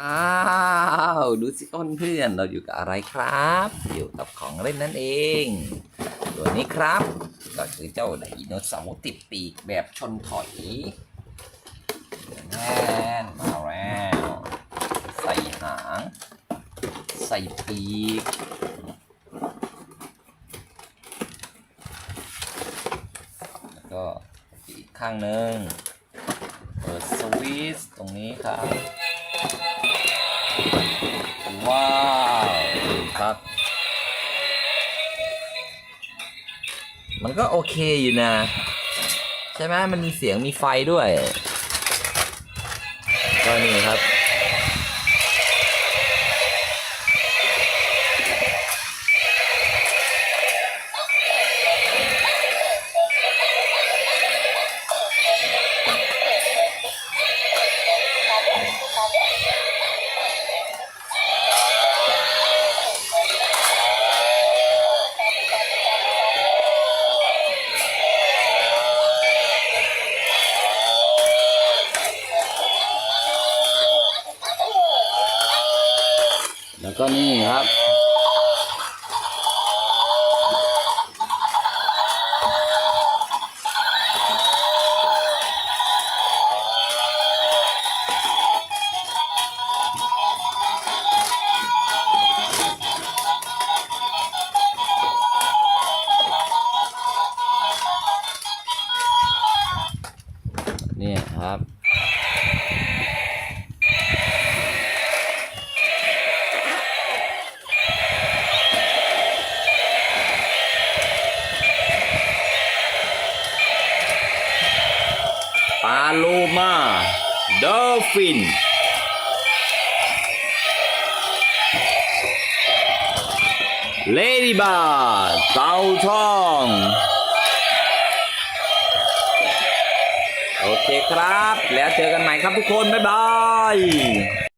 อ้าวดูสิต้นเพื่อนเราอยู่กับอะไรครับ อยู่กับของเล่นนั่นเอง ตัวนี้ครับ ก็คือเจ้าไดโนเสาร์ติดปีกแบบชนถอยแน่นมาแล้วใส่หางใส่ปีก แล้วก็อีกข้างหนึ่งเปิดสวิตช์ตรงนี้ครับ มันก็โอเคอยู่นะ ใช่ไหมมันมีเสียงมีไฟด้วย ก็นี่ครับ แล้วก็นี่ครับเนี่ยครับ ปาโลมาดอลฟิน เลดี้บาร์เต่าทอง โอเคครับ แล้วเจอกันใหม่ครับทุกคน บ๊ายบาย